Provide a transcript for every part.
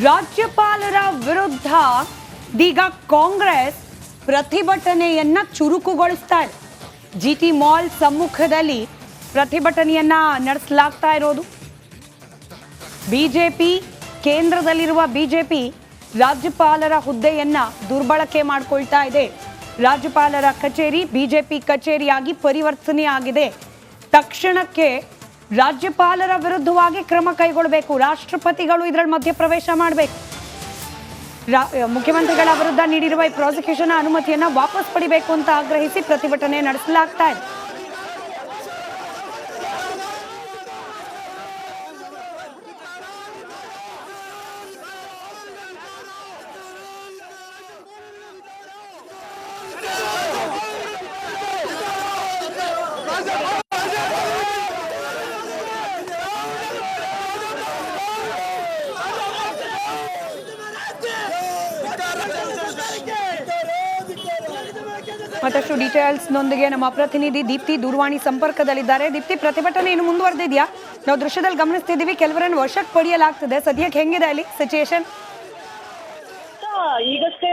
ರಾಜ್ಯಪಾಲರ ವಿರುದ್ಧ ಇದೀಗ ಕಾಂಗ್ರೆಸ್ ಪ್ರತಿಭಟನೆಯನ್ನ ಚುರುಕುಗೊಳಿಸ್ತಾ ಇದೆ. ಜಿ ಟಿ ಮಾಲ್ ಸಮ್ಮುಖದಲ್ಲಿ ಪ್ರತಿಭಟನೆಯನ್ನ ನಡೆಸಲಾಗ್ತಾ ಇರೋದು. ಬಿಜೆಪಿ, ಕೇಂದ್ರದಲ್ಲಿರುವ ಬಿಜೆಪಿ ರಾಜ್ಯಪಾಲರ ಹುದ್ದೆಯನ್ನ ದುರ್ಬಳಕೆ ಮಾಡಿಕೊಳ್ತಾ ಇದೆ. ರಾಜ್ಯಪಾಲರ ಕಚೇರಿ ಬಿಜೆಪಿ ಕಚೇರಿಯಾಗಿ ಪರಿವರ್ತನೆ ಆಗಿದೆ ತಕ್ಷಣಕ್ಕೆ ರಾಜ್ಯಪಾಲರ ವಿರುದ್ಧವಾಗಿ ಕ್ರಮ ಕೈಗೊಳ್ಳಬೇಕು. ರಾಷ್ಟ್ರಪತಿಗಳು ಇದರಲ್ಲಿ ಮಧ್ಯಪ್ರವೇಶ ಮಾಡಬೇಕು. ಮುಖ್ಯಮಂತ್ರಿಗಳ ವಿರುದ್ಧ ನೀಡಿರುವ ಈ ಪ್ರಾಸಿಕ್ಯೂಷನ್ ಅನುಮತಿಯನ್ನು ವಾಪಸ್ ಪಡಿಬೇಕು ಅಂತ ಆಗ್ರಹಿಸಿ ಪ್ರತಿಭಟನೆ ನಡೆಸಲಾಗ್ತಾ ಇದೆ. ಮತ್ತಷ್ಟು ಡೀಟೇಲ್ಸ್ ನೊಂದಿಗೆ ನಮ್ಮ ಪ್ರತಿನಿಧಿ ದೀಪ್ತಿ ದೂರವಾಣಿ ಸಂಪರ್ಕದಲ್ಲಿದ್ದಾರೆ. ದೀಪ್ತಿ, ಪ್ರತಿಭಟನೆ ಇನ್ನು ಮುಂದುವರೆದಿದೆಯಾ? ನಾವು ದೃಶ್ಯದಲ್ಲಿ ಗಮನಿಸ್ತಿದ್ದೀವಿ, ಕೆಲವರನ್ನು ವಶಕ್ಕೆ ಪಡೆಯಲಾಗ್ತದೆ. ಸದ್ಯಕ್ಕೆ ಹೆಂಗಿದೆ ಅಲ್ಲಿ ಸಿಚುಯೇಷನ್ ಈಗಷ್ಟೇ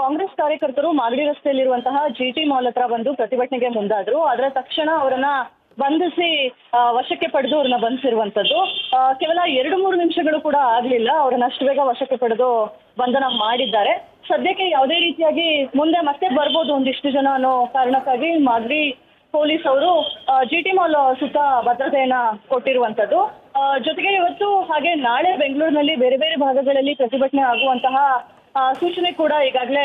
ಕಾಂಗ್ರೆಸ್ ಕಾರ್ಯಕರ್ತರು ಮಾಗಡಿ ರಸ್ತೆಯಲ್ಲಿರುವಂತಹ ಜಿ ಟಿ ಮಾಲ್ ಹತ್ರ ಬಂದು ಪ್ರತಿಭಟನೆಗೆ ಮುಂದಾದ್ರು. ಅದರ ತಕ್ಷಣ ಅವರನ್ನ ಬಂಧಿಸಿ ವಶಕ್ಕೆ ಪಡೆದು ಅವ್ರನ್ನ ಬಂಧಿಸಿರುವಂತದ್ದು ಕೇವಲ ಎರಡು ಮೂರು ನಿಮಿಷಗಳು ಕೂಡ ಆಗ್ಲಿಲ್ಲ. ಅವರನ್ನ ಅಷ್ಟು ಬೇಗ ವಶಕ್ಕೆ ಪಡೆದು ಬಂಧನ ಮಾಡಿದ್ದಾರೆ. ಸದ್ಯಕ್ಕೆ ಯಾವುದೇ ರೀತಿಯಾಗಿ ಮುಂದೆ ಮತ್ತೆ ಬರ್ಬೋದು ಒಂದಿಷ್ಟು ಜನ ಅನ್ನೋ ಕಾರಣಕ್ಕಾಗಿ ಮಾಗಡಿ ಪೊಲೀಸ್ ಅವರು ಜಿ ಟಿ ಮಾಲ್ ಸುತ್ತ ಭದ್ರತೆಯನ್ನ ಕೊಟ್ಟಿರುವಂತದ್ದು ಜೊತೆಗೆ ಇವತ್ತು ಹಾಗೆ ನಾಳೆ ಬೆಂಗಳೂರಿನಲ್ಲಿ ಬೇರೆ ಬೇರೆ ಭಾಗಗಳಲ್ಲಿ ಪ್ರತಿಭಟನೆ ಆಗುವಂತಹ ಸೂಚನೆ ಕೂಡ ಈಗಾಗಲೇ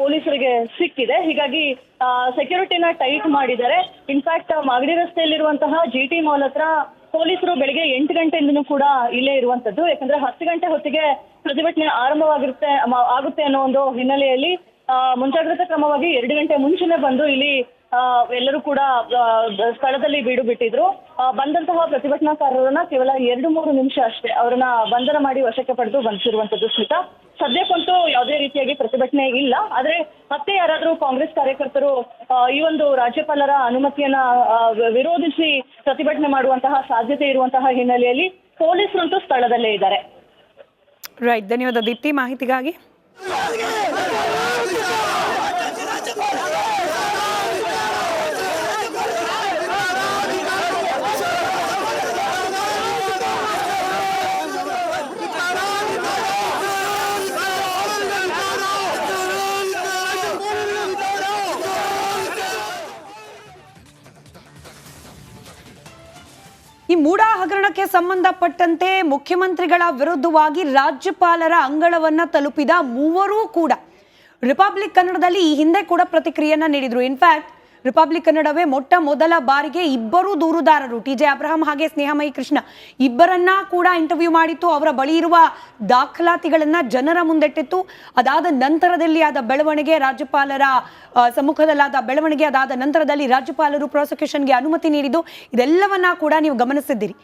ಪೊಲೀಸರಿಗೆ ಸಿಕ್ಕಿದೆ. ಹೀಗಾಗಿ ಸೆಕ್ಯೂರಿಟಿನ ಟೈಟ್ ಮಾಡಿದ್ದಾರೆ. ಇನ್ಫ್ಯಾಕ್ಟ್ ಮಾಗಡಿ ರಸ್ತೆಯಲ್ಲಿರುವಂತಹ ಜಿ ಟಿ ಮಾಲ್ ಹತ್ರ ಪೊಲೀಸರು ಬೆಳಿಗ್ಗೆ ಎಂಟು ಗಂಟೆಯಿಂದನೂ ಕೂಡ ಇಲ್ಲೇ ಇರುವಂತದ್ದು. ಯಾಕಂದ್ರೆ ಹತ್ತು ಗಂಟೆ ಹೊತ್ತಿಗೆ ಪ್ರತಿಭಟನೆ ಆರಂಭವಾಗಿರುತ್ತೆ ಆಗುತ್ತೆ ಅನ್ನೋ ಒಂದು ಹಿನ್ನೆಲೆಯಲ್ಲಿ ಮುಂಜಾಗ್ರತಾ ಕ್ರಮವಾಗಿ ಎರಡು ಗಂಟೆ ಮುಂಚೆನೆ ಬಂದು ಇಲ್ಲಿ ಎಲ್ಲರೂ ಕೂಡ ಸ್ಥಳದಲ್ಲಿ ಬೀಡು ಬಿಟ್ಟಿದ್ರು ಆ, ಬಂದಂತಹ ಪ್ರತಿಭಟನಾಕಾರರನ್ನ ಕೇವಲ ಎರಡು ಮೂರು ನಿಮಿಷ ಅಷ್ಟೇ ಅವರನ್ನ ಬಂಧನ ಮಾಡಿ ವಶಕ್ಕೆ ಪಡೆದು ಬಂದಿರುವಂತದ್ದು ಸ್ಮಿತಾ ಸದ್ಯಕ್ಕಂತೂ ಯಾವುದೇ ರೀತಿಯಾಗಿ ಪ್ರತಿಭಟನೆ ಇಲ್ಲ ಆದ್ರೆ ಮತ್ತೆ ಯಾರಾದರೂ ಕಾಂಗ್ರೆಸ್ ಕಾರ್ಯಕರ್ತರು ಈ ಒಂದು ರಾಜ್ಯಪಾಲರ ಅನುಮತಿಯನ್ನ ವಿರೋಧಿಸಿ ಪ್ರತಿಭಟನೆ ಮಾಡುವಂತಹ ಸಾಧ್ಯತೆ ಇರುವಂತಹ ಹಿನ್ನೆಲೆಯಲ್ಲಿ ಪೊಲೀಸರಂತೂ ಸ್ಥಳದಲ್ಲೇ ಇದ್ದಾರೆ ರೈಟ್ ಧನ್ಯವಾದ ದೀಪ್ತಿ ಮಾಹಿತಿಗಾಗಿ ಈ ಮೂಡ ಹಗರಣಕ್ಕೆ ಸಂಬಂಧಪಟ್ಟಂತೆ ಮುಖ್ಯಮಂತ್ರಿಗಳ ವಿರುದ್ಧವಾಗಿ ರಾಜ್ಯಪಾಲರ ಅಂಗಳವನ್ನ ತಲುಪಿದ ಮೂವರೂ ಕೂಡ. ರಿಪಬ್ಲಿಕ್ ಕನ್ನಡದಲ್ಲಿ ಈ ಹಿಂದೆ ಕೂಡ ಪ್ರತಿಕ್ರಿಯೆಯನ್ನ ನೀಡಿದ್ರು. ಇನ್ಫ್ಯಾಕ್ಟ್ ರಿಪಬ್ಲಿಕ್ ಕನ್ನಡವೇ ಮೊಟ್ಟ ಮೊದಲ ಬಾರಿಗೆ ಇಬ್ಬರು ದೂರುದಾರರು. ಟಿ ಜೆ ಅಬ್ರಹಾಂ ಹಾಗೆ ಸ್ನೇಹಮಯಿ ಕೃಷ್ಣ. ಇಬ್ಬರನ್ನ ಕೂಡ ಇಂಟರ್ವ್ಯೂ ಮಾಡಿತ್ತು. ಅವರ ಬಳಿ ಇರುವ ದಾಖಲಾತಿಗಳನ್ನ ಜನರ ಮುಂದಿಟ್ಟಿತ್ತು. ಅದಾದ ನಂತರದಲ್ಲಿ ಆದ ಬೆಳವಣಿಗೆ ರಾಜ್ಯಪಾಲರ ಸಮ್ಮುಖದಲ್ಲಾದ ಬೆಳವಣಿಗೆ, ಅದಾದ ನಂತರದಲ್ಲಿ ರಾಜ್ಯಪಾಲರು ಪ್ರಾಸಿಕ್ಯೂಷನ್ಗೆ ಅನುಮತಿ ನೀಡಿದ್ದು. ಇದೆಲ್ಲವನ್ನ ಕೂಡ ನೀವು ಗಮನಿಸಿದ್ದೀರಿ.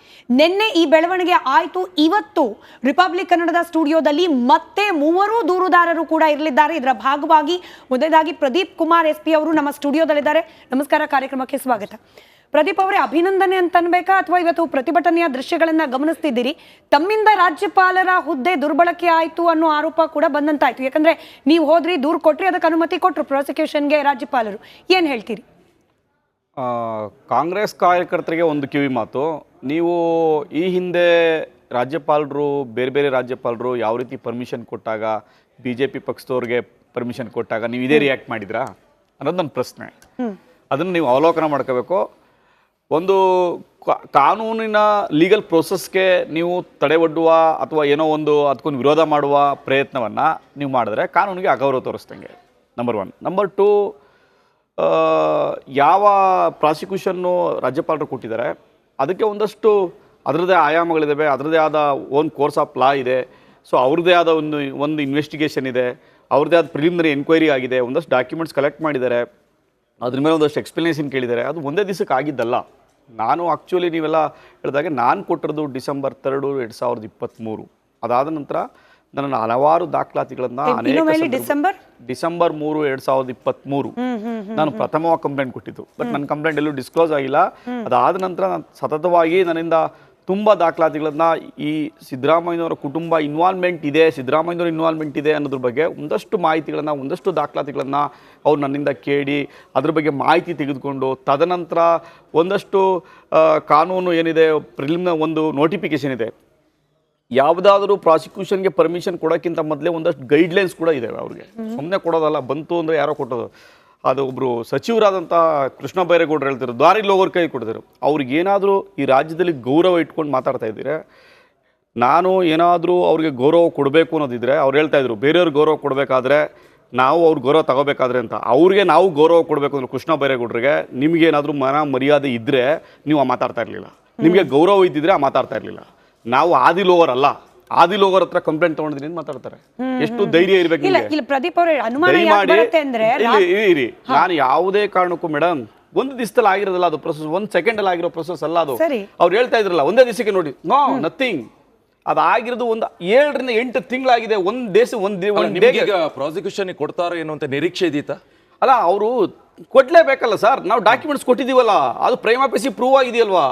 ನಿನ್ನೆ ಈ ಬೆಳವಣಿಗೆ ಆಯಿತು. ಇವತ್ತು ರಿಪಬ್ಲಿಕ್ ಕನ್ನಡದ ಸ್ಟುಡಿಯೋದಲ್ಲಿ ಮತ್ತೆ ಮೂವರು ದೂರುದಾರರು ಕೂಡ ಇರಲಿದ್ದಾರೆ. ಇದರ ಭಾಗವಾಗಿ ಮೊದಲಾಗಿ ಪ್ರದೀಪ್ ಕುಮಾರ್ ಎಸ್ ಪಿ ಅವರು ನಮ್ಮ ಸ್ಟುಡಿಯೋದಲ್ಲಿದ್ದಾರೆ. ನಮಸ್ಕಾರ ಕಾರ್ಯಕ್ರಮಕ್ಕೆ ಸ್ವಾಗತ. ಪ್ರದೀಪ್ ಅವರೇ ಅಭಿನಂದನೆ ಅಂತ ಅನ್ಬೇಕಾ? ಅಥವಾ ಇವತ್ತು ಪ್ರತಿಭಟನೆಯ ದೃಶ್ಯಗಳನ್ನ ಗಮನಿಸ್ತಿದ್ದೀರಿ? ತಮ್ಮಿಂದ ರಾಜ್ಯಪಾಲರ ಹುದ್ದೆ ದುರ್ಬಳಕೆ ಆಯ್ತು ಅನ್ನೋ ಆರೋಪ ಕೂಡ ಬಂದಂತಾಯ್ತು. ಯಾಕಂದ್ರೆ ನೀವು ಹೋದ್ರಿ ದೂರು ಕೊಟ್ರಿ ಅದಕ್ಕೆ ಅನುಮತಿ ಕೊಟ್ರು ಪ್ರಾಸಿಕ್ಯೂಷನ್ಗೆ ರಾಜ್ಯಪಾಲರು. ಏನ್ ಹೇಳ್ತೀರಿ? ಆ, ಕಾಂಗ್ರೆಸ್ ಕಾರ್ಯಕರ್ತರಿಗೆ ಒಂದು ಕಿವಿ ಮಾತು. ನೀವು ಈ ಹಿಂದೆ ರಾಜ್ಯಪಾಲರು ಬೇರೆ ಬೇರೆ ರಾಜ್ಯಪಾಲರು ಯಾವ ರೀತಿ ಪರ್ಮಿಷನ್ ಕೊಟ್ಟಾಗ ಬಿ ಜೆ ಪಿ ಪಕ್ಷದವ್ರಿಗೆ ಪರ್ಮಿಷನ್ ಕೊಟ್ಟಾಗ ನೀವು ಇದೇ ರಿಯಾಕ್ಟ್ ಮಾಡಿದ್ರಾ? ಅನ್ನೋದು ನನ್ನ ಪ್ರಶ್ನೆ ಅದನ್ನು ನೀವು ಅವಲೋಕನ ಮಾಡ್ಕೋಬೇಕು. ಒಂದು ಕಾ- ಕಾನೂನಿನ ಲೀಗಲ್ ಪ್ರೊಸೆಸ್ಗೆ ನೀವು ತಡೆ ಒಡ್ಡುವ ಅಥವಾ ಏನೋ ಒಂದು ಅದಕ್ಕೊಂದು ವಿರೋಧ ಮಾಡುವ ಪ್ರಯತ್ನವನ್ನು ನೀವು ಮಾಡಿದ್ರೆ ಕಾನೂನಿಗೆ ಅಗೌರವ ತೋರಿಸ್ದಂಗೆ ನಂಬರ್ ಒನ್ ನಂಬರ್ ಟು ಯಾವ ಪ್ರಾಸಿಕ್ಯೂಷನ್ನು ರಾಜ್ಯಪಾಲರು ಕೊಟ್ಟಿದ್ದಾರೆ ಅದಕ್ಕೆ ಒಂದಷ್ಟು ಅದರದ್ದೇ ಆಯಾಮಗಳಿದ್ದಾವೆ ಅದರದ್ದೇ ಆದ ಓನ್ ಕೋರ್ಸ್ ಆಫ್ ಲಾ ಇದೆ. ಸೊ ಅವ್ರದ್ದೇ ಆದ ಒಂದು ಒಂದು ಇನ್ವೆಸ್ಟಿಗೇಷನ್ ಇದೆ. ಅವ್ರದ್ದೇ ಆದ ಪ್ರಿಲಿಮಿನರಿ ಎನ್ಕ್ವೈರಿ ಆಗಿದೆ ಒಂದಷ್ಟು ಡಾಕ್ಯುಮೆಂಟ್ಸ್ ಕಲೆಕ್ಟ್ ಮಾಡಿದ್ದಾರೆ ಅದ್ರ ಮೇಲೆ ಒಂದಷ್ಟು ಎಕ್ಸ್ಪ್ಲನೇಷನ್ ಕೇಳಿದ್ದಾರೆ. ಅದು ಒಂದೇ ದಿವಸಕ್ಕೆ ಆಗಿದ್ದಲ್ಲ. ನಾನು ಆ್ಯಕ್ಚುಲಿ ನೀವೆಲ್ಲ ಹೇಳಿದಾಗ ನಾನು ಕೊಟ್ಟಿರೋದು ಡಿಸೆಂಬರ್ ತರ್ಡು ಎರಡು ಸಾವಿರದ ಇಪ್ಪತ್ತ್ಮೂರು ಅದಾದ ನಂತರ ನನ್ನ ಹಲವಾರು ದಾಖಲಾತಿಗಳನ್ನು ಅನೇಕ ಡಿಸೆಂಬರ್? ಡಿಸೆಂಬರ್ ಮೂರು ಎರಡು ಸಾವಿರದ ಇಪ್ಪತ್ತ್ಮೂರು ನಾನು ಪ್ರಥಮವಾಗಿ ಕಂಪ್ಲೇಂಟ್ ಕೊಟ್ಟಿದ್ದು. ಬಟ್ ನನ್ನ ಕಂಪ್ಲೇಂಟ್ ಎಲ್ಲೂ ಡಿಸ್ಕ್ಲೋಸ್ ಆಗಿಲ್ಲ. ಅದಾದ ನಂತರ ನಾನು ಸತತವಾಗಿ ನನ್ನಿಂದ ತುಂಬ ದಾಖಲಾತಿಗಳನ್ನು ಈ ಸಿದ್ದರಾಮಯ್ಯನವರ ಕುಟುಂಬ ಇನ್ವಾಲ್ವ್ಮೆಂಟ್ ಇದೆ ಸಿದ್ದರಾಮಯ್ಯನವರ ಇನ್ವಾಲ್ವ್ಮೆಂಟ್ ಇದೆ ಅನ್ನೋದ್ರ ಬಗ್ಗೆ ಒಂದಷ್ಟು ಮಾಹಿತಿಗಳನ್ನು ಒಂದಷ್ಟು ದಾಖಲಾತಿಗಳನ್ನು ಅವ್ರು ನನ್ನಿಂದ ಕೇಳಿ ಅದ್ರ ಬಗ್ಗೆ ಮಾಹಿತಿ ತೆಗೆದುಕೊಂಡು ತದನಂತರ ಒಂದಷ್ಟು ಕಾನೂನು ಏನಿದೆ ಪ್ರಿಲಿಮ್ನ ಒಂದು ನೋಟಿಫಿಕೇಷನ್ ಇದೆ. ಯಾವುದಾದ್ರೂ ಪ್ರಾಸಿಕ್ಯೂಷನ್ಗೆ ಪರ್ಮಿಷನ್ ಕೊಡೋಕ್ಕಿಂತ ಮೊದಲೇ ಒಂದಷ್ಟು ಗೈಡ್ಲೈನ್ಸ್ ಕೂಡ ಇದ್ದಾವೆ ಅವ್ರಿಗೆ. ಸುಮ್ಮನೆ ಕೊಡೋದಲ್ಲ ಬಂತು ಅಂದರೆ ಯಾರೋ ಕೊಟ್ಟೋದು ಅದು ಒಬ್ಬರು ಸಚಿವರಾದಂಥ ಕೃಷ್ಣ ಬೈರೇಗೌಡರು ಹೇಳ್ತಿದ್ರು ದಾರಿಲಿ ಹೋಗೋರು ಕೈ ಕೊಡ್ತಿದ್ರು. ಅವ್ರಿಗೇನಾದರೂ ಈ ರಾಜ್ಯದಲ್ಲಿ ಗೌರವ ಇಟ್ಕೊಂಡು ಮಾತಾಡ್ತಾ ಇದ್ದೀರಾ? ನಾನು ಏನಾದರೂ ಅವ್ರಿಗೆ ಗೌರವ ಕೊಡಬೇಕು ಅನ್ನೋದಿದ್ರೆ ಅವ್ರು ಹೇಳ್ತಾ ಇದ್ರು ಬೇರೆಯವ್ರಿಗೆ ಗೌರವ ಕೊಡಬೇಕಾದ್ರೆ ನಾವು ಅವ್ರ ಗೌರವ ತಗೋಬೇಕಾದ್ರೆ ಅಂತ. ಅವ್ರಿಗೆ ನಾವು ಗೌರವ ಕೊಡಬೇಕು ಅಂದ್ರೆ ಕೃಷ್ಣ ಬೈರೇಗೌಡರಿಗೆ ನಿಮಗೆ ಏನಾದರೂ ಮನ ಮರ್ಯಾದೆ ಇದ್ದರೆ ನೀವು ಆ ಮಾತಾಡ್ತಾ ಇರಲಿಲ್ಲ. ನಿಮಗೆ ಗೌರವ ಇದ್ದಿದ್ರೆ ಆ ಮಾತಾಡ್ತಾ ಇರಲಿಲ್ಲ. ನಾವು ಆದಿಲೋವರ್ ಅಲ್ಲ ಆದಿಲೋವರ್ ಹತ್ರ ಕಂಪ್ಲೇಂಟ್ ತಗೊಂಡಿದ್ದೀನಿ ಅಂತ ಮಾತಾಡ್ತಾರೆ. ಎಷ್ಟು ಧೈರ್ಯ ಇರ್ಬೇಕು ಇಲ್ಲ ಪ್ರದೀಪ್ ಅವರೇ ಅನುಮಾನ ಯಾಕ್ ದಯಮಾಡಿ ಬರುತ್ತೆ ಅಂದ್ರೆ ಇರಿ, ಇರಿ ನಾನು ಯಾವುದೇ ಕಾರಣಕ್ಕೂ ಮೇಡಮ್ ಒಂದು ದಿವಸದಲ್ಲಿ ಆಗಿರೋದಲ್ಲ ಅದು ಪ್ರೊಸೆಸ್ ಸೆಕೆಂಡ್ ಅಲ್ಲಿ ಆಗಿರೋ ಪ್ರೊಸೆಸ್ ಅಲ್ಲ ಅದು. ಅವ್ರು ಹೇಳ್ತಾ ಇದ್ರಲ್ಲ ಒಂದೇ ದಿವಸಕ್ಕೆ ನೋಡಿ. ನೋ ನಥಿಂಗ್ ಅದಾಗಿರೋದು ಒಂದು ಏಳರಿಂದ ಎಂಟು ತಿಂಗಳಾಗಿದೆ ಒಂದು ದೇಶ ಒಂದು ಒಂದು ಪ್ರಾಸಿಕ್ಯೂಷನ್ ಕೊಡ್ತಾರೋ ಏನೋ ಅಂತ ನಿರೀಕ್ಷೆ ಇದೀತಾ ಅಲ್ಲ ಅವರು ಕೊಡ್ಲೇಬೇಕಲ್ಲ ಸರ್ ನಾವು ಡಾಕ್ಯುಮೆಂಟ್ಸ್ ಕೊಟ್ಟಿದೀವಲ್ಲ ಅದು ಪ್ರೇಮಾಪಿಸಿ ಪ್ರೂವ್ ಆಗಿದೆಯಲ್ವಾ?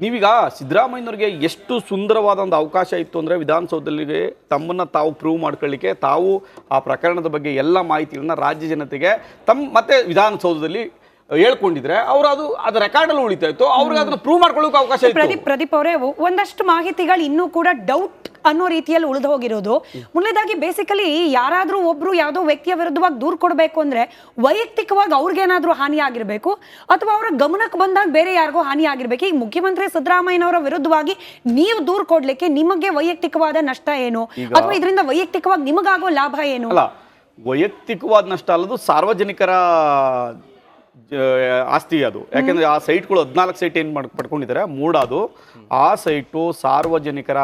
ನೀವೀಗ ಸಿದ್ದರಾಮಯ್ಯನವ್ರಿಗೆ ಎಷ್ಟು ಸುಂದರವಾದ ಒಂದು ಅವಕಾಶ ಇತ್ತು ಅಂದರೆ ವಿಧಾನಸೌಧದಲ್ಲಿ ತಮ್ಮನ್ನು ತಾವು ಪ್ರೂವ್ ಮಾಡ್ಕೊಳ್ಳಿಕ್ಕೆ ತಾವು ಆ ಪ್ರಕರಣದ ಬಗ್ಗೆ ಎಲ್ಲ ಮಾಹಿತಿಗಳನ್ನ ರಾಜ್ಯ ಜನತೆಗೆ ತಮ್ಮ ಮತ್ತೆ ವಿಧಾನಸೌಧದಲ್ಲಿ ಹೇಳ್ಕೊಂಡಿದ್ರೆ ಅವರು ಅದು ಅದು ರೆಕಾರ್ಡಲ್ಲಿ ಉಳಿತಾಯಿತ್ತು ಅವ್ರಿಗೆ ಅದನ್ನು ಪ್ರೂವ್ ಮಾಡ್ಕೊಳ್ಳೋಕೆ ಅವಕಾಶ ಪ್ರದೀಪ್ ಪ್ರದೀಪ್ ಅವರೇ ಒಂದಷ್ಟು ಮಾಹಿತಿಗಳು ಇನ್ನೂ ಕೂಡ ಡೌಟ್ ಅನ್ನೋ ರೀತಿಯಲ್ಲಿ ಉಳಿದು ಹೋಗಿರೋದು. ಮೊದಲೇದಾಗಿ ಬೇಸಿಕಲಿ ಯಾರಾದರೂ ಒಬ್ರು ಯಾವುದೋ ವ್ಯಕ್ತಿಯ ವಿರುದ್ಧವಾಗಿ ದೂರು ಕೊಡಬೇಕು ಅಂದ್ರೆ ವೈಯಕ್ತಿಕವಾಗಿ ಅವ್ರಿಗೇನಾದ್ರೂ ಹಾನಿ ಆಗಿರಬೇಕು ಅಥವಾ ಅವರ ಗಮನಕ್ಕೆ ಬಂದಾಗ ಬೇರೆ ಯಾರಿಗೋ ಹಾನಿ ಆಗಿರ್ಬೇಕು. ಈಗ ಮುಖ್ಯಮಂತ್ರಿ ಸಿದ್ದರಾಮಯ್ಯನವರ ವಿರುದ್ಧವಾಗಿ ನೀವು ದೂರು ಕೊಡ್ಲಿಕ್ಕೆ ನಿಮಗೆ ವೈಯಕ್ತಿಕವಾದ ನಷ್ಟ ಏನು? ಅಥವಾ ಇದರಿಂದ ವೈಯಕ್ತಿಕವಾಗಿ ನಿಮಗಾಗೋ ಲಾಭ ಏನು? ಅಲ್ಲ ವೈಯಕ್ತಿಕವಾದ ನಷ್ಟ ಅಲ್ಲದು ಸಾರ್ವಜನಿಕರ ಆಸ್ತಿ ಅದು. ಯಾಕೆಂದ್ರೆ ಆ ಸೈಟ್ಗಳು ಹದಿನಾಲ್ಕು ಸೈಟ್ ಏನು ಮಾಡಿ ಪಡ್ಕೊಂಡಿದ್ದಾರೆ? ಮೂಡಾದು. ಆ ಸೈಟು ಸಾರ್ವಜನಿಕರ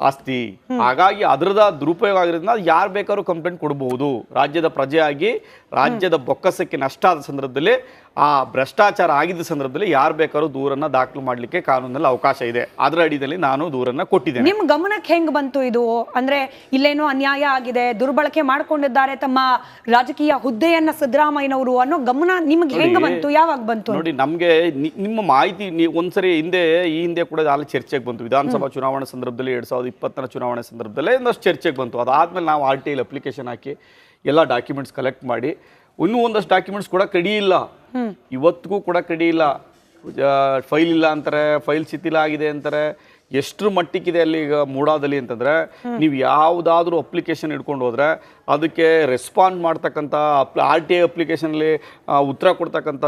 ಆಸ್ತಿ. ಹಾಗಾಗಿ ಅದರದ ದುರುಪಯೋಗ ಆಗಿರೋದ್ರಿಂದ ಯಾರು ಬೇಕಾದ್ರೂ ಕಂಪ್ಲೇಂಟ್ ಕೊಡಬಹುದು. ರಾಜ್ಯದ ಪ್ರಜೆಯಾಗಿ, ರಾಜ್ಯದ ಬೊಕ್ಕಸಕ್ಕೆ ನಷ್ಟ ಆದ ಸಂದರ್ಭದಲ್ಲಿ ಆ ಭ್ರಷ್ಟಾಚಾರ ಆಗಿದ್ದ ಸಂದರ್ಭದಲ್ಲಿ ಯಾರು ಬೇಕಾದ್ರೂ ದೂರನ್ನ ದಾಖಲು ಮಾಡಲಿಕ್ಕೆ ಕಾನೂನಲ್ಲಿ ಅವಕಾಶ ಇದೆ. ಅದರ ಅಡಿಯಲ್ಲಿ ನಾನು ದೂರನ್ನ ಕೊಟ್ಟಿದ್ದೇನೆ. ನಿಮ್ ಗಮನಕ್ಕೆ ಹೆಂಗ್ ಬಂತು ಇದು? ಅಂದ್ರೆ ಇಲ್ಲೇನೋ ಅನ್ಯಾಯ ಆಗಿದೆ ದುರ್ಬಳಕೆ ಮಾಡ್ಕೊಂಡಿದ್ದಾರೆ ತಮ್ಮ ರಾಜಕೀಯ ಹುದ್ದೆಯನ್ನ ಸಿದ್ದರಾಮಯ್ಯನವರು ಅನ್ನೋ ಗಮನ ನಿಮ್ಗೆ ಹೆಂಗ್ ಬಂತು? ಯಾವಾಗ ಬಂತು? ನೋಡಿ ನಮಗೆ ನಿಮ್ಮ ಮಾಹಿತಿ ಒಂದ್ಸರಿ ಹಿಂದೆ ಈ ಹಿಂದೆ ಕೂಡ ಅಲ್ಲಿ ಚರ್ಚೆಗೆ ಬಂತು. ವಿಧಾನಸಭಾ ಚುನಾವಣೆ ಸಂದರ್ಭದಲ್ಲಿ ಎರಡ್ ಸಾವಿರದ ಇಪ್ಪತ್ತರ ಚುನಾವಣೆ ಸಂದರ್ಭದಲ್ಲೇ ಒಂದಷ್ಟು ಚರ್ಚೆಗೆ ಬಂತು. ಅದಾದ್ಮೇಲೆ ನಾವು ಆರ್ ಟಿ ಐಲ್ ಅಪ್ಲಿಕೇಶನ್ ಹಾಕಿ ಎಲ್ಲ ಡಾಕ್ಯುಮೆಂಟ್ಸ್ ಕಲೆಕ್ಟ್ ಮಾಡಿ, ಇನ್ನೂ ಒಂದಷ್ಟು ಡಾಕ್ಯುಮೆಂಟ್ಸ್ ಕೂಡ ಕಡಿ ಇಲ್ಲ. ಇವತ್ತಿಗೂ ಕೂಡ ಕಡಿ ಇಲ್ಲ. ಫೈಲ್ ಇಲ್ಲ ಅಂತಾರೆ ಫೈಲ್ ಶಿಥಿಲ ಆಗಿದೆ ಅಂತಾರೆ. ಎಷ್ಟರ ಮಟ್ಟಿಗಿದೆ ಅಲ್ಲಿ ಈಗ ಮೂಡಾದಲ್ಲಿ ಅಂತಂದರೆ, ನೀವು ಯಾವುದಾದ್ರೂ ಅಪ್ಲಿಕೇಶನ್ ಇಟ್ಕೊಂಡು ಹೋದರೆ, ಅದಕ್ಕೆ ರೆಸ್ಪಾಂಡ್ ಮಾಡ್ತಕ್ಕಂಥ ಆರ್ ಟಿ ಐ ಅಪ್ಲಿಕೇಶನಲ್ಲಿ ಉತ್ತರ ಕೊಡ್ತಕ್ಕಂಥ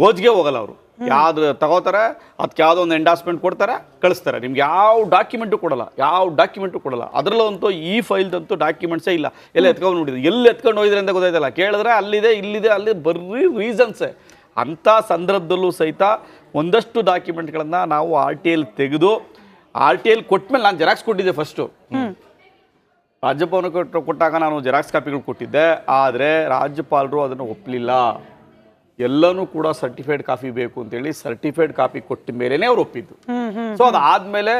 ಗೋಜ್ಗೆ ಹೋಗಲ್ಲ ಅವರು. ಯಾವ್ದು ತಗೋತಾರೆ ಅದಕ್ಕೆ ಯಾವುದೋ ಒಂದು ಎಂಡಾಸ್ಮೆಂಟ್ ಕೊಡ್ತಾರೆ ಕಳಿಸ್ತಾರೆ. ನಿಮ್ಗೆ ಯಾವ ಡಾಕ್ಯುಮೆಂಟು ಕೊಡಲ್ಲ ಯಾವ ಡಾಕ್ಯುಮೆಂಟು ಕೊಡಲ್ಲ. ಅದರಲ್ಲಂತೂ ಈ ಫೈಲ್ದಂತೂ ಡಾಕ್ಯುಮೆಂಟ್ಸೇ ಇಲ್ಲ. ಎಲ್ಲ ಎತ್ಕೊಂಡು ನೋಡಿದ್ರು? ಎಲ್ಲಿ ಎತ್ಕೊಂಡು ಹೋಗಿದ್ರೆ ಅಂತ ಗೊತ್ತಾಯ್ತಲ್ಲ. ಕೇಳಿದ್ರೆ ಅಲ್ಲಿದೆ ಇಲ್ಲಿದೆ ಅಲ್ಲಿ ಬರೀ ರೀಸನ್ಸೇ ಅಂಥ ಸಂದರ್ಭದಲ್ಲೂ ಸಹಿತ ಒಂದಷ್ಟು ಡಾಕ್ಯುಮೆಂಟ್ಗಳನ್ನು ನಾವು ಆರ್ ಟಿ ಎಲ್ ತೆಗೆದು ಆರ್ ಟಿ ಎಲ್ ಕೊಟ್ಟಮೇಲೆ ನಾನು ಜೆರಾಕ್ಸ್ ಕೊಟ್ಟಿದ್ದೆ ಫಸ್ಟು ರಾಜ್ಯಭವನ ಕೊಟ್ಟು ಕೊಟ್ಟಾಗ ನಾನು ಜೆರಾಕ್ಸ್ ಕಾಪಿಗಳು ಕೊಟ್ಟಿದ್ದೆ. ಆದರೆ ರಾಜ್ಯಪಾಲರು ಅದನ್ನು ಒಪ್ಪಲಿಲ್ಲ ಎಲ್ಲನೂ ಕೂಡ ಸರ್ಟಿಫೈಡ್ ಕಾಪಿ ಬೇಕು ಅಂತೇಳಿ ಸರ್ಟಿಫೈಡ್ ಕಾಪಿ ಕೊಟ್ಟ ಮೇಲೇ ಅವ್ರು ಒಪ್ಪಿದ್ದು. ಸೊ ಅದಾದಮೇಲೆ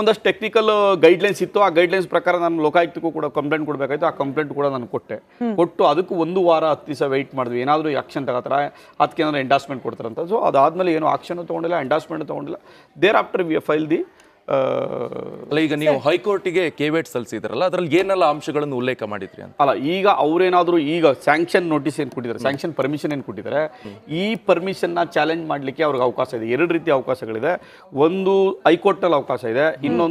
ಒಂದಷ್ಟು ಟೆಕ್ನಿಕಲ್ ಗೈಡ್ಲೈನ್ಸ್ ಇತ್ತು. ಆ ಗೈಡ್ಲೈನ್ಸ್ ಪ್ರಕಾರ ನಾನು ಲೋಕಾಯುಕ್ತಕ್ಕೂ ಕೂಡ ಕಂಪ್ಲೇಂಟ್ ಕೊಡಬೇಕಾಯ್ತು. ಆ ಕಂಪ್ಲೇಂಟ್ ಕೂಡ ನಾನು ಕೊಟ್ಟೆ. ಕೊಟ್ಟು ಅದಕ್ಕೂ ಒಂದು ವಾರ ಹತ್ತು ದಿವಸ ವೆಯ್ಟ್ ಮಾಡಿದ್ವಿ. ಏನಾದರೂ ಆಕ್ಷನ್ ತಗೋತಾರೆ? ಅದಕ್ಕೆ ಏನಾದ್ರು ಎಂಡಾಸ್ಮೆಂಟ್ ಕೊಡ್ತಾರಂತ. ಸೊ ಅದಾದಮೇಲೆ ಏನು ಆಕ್ಷನ್ ತೊಗೊಂಡಿಲ್ಲ ಎಂಡಾಸ್ಮೆಂಟ್ ತೊಗೊಂಡಿಲ್ಲ. Thereafter we file the ಅಲ್ಲ ಈಗ ನೀವು ಹೈಕೋರ್ಟಿಗೆ ಕೇವೇಟ್ ಸಲ್ಲಿಸಿದ್ರಲ್ಲ ಅದ್ರಲ್ಲಿ ಏನೆಲ್ಲ ಅಂಶಗಳನ್ನು ಉಲ್ಲೇಖ ಮಾಡಿದ್ರಿ ಅಂತ? ಅಲ್ಲ ಈಗ ಅವರೇನಾದರೂ ಈಗ ಸ್ಯಾಂಕ್ಷನ್ ನೋಟಿಸ್ ಏನು ಕೊಟ್ಟಿದ್ದಾರೆ ಸ್ಯಾಂಕ್ಷನ್ ಪರ್ಮಿಷನ್ ಏನು ಕೊಟ್ಟಿದ್ದಾರೆ ಈ ಪರ್ಮಿಷನ್ನ ಚಾಲೆಂಜ್ ಮಾಡಲಿಕ್ಕೆ ಅವ್ರಿಗೆ ಅವಕಾಶ ಇದೆ ಎರಡು ರೀತಿಯ ಅವಕಾಶಗಳಿದೆ. ಒಂದು ಹೈಕೋರ್ಟ್ನಲ್ಲಿ ಅವಕಾಶ ಇದೆ ಇನ್ನೊಂದು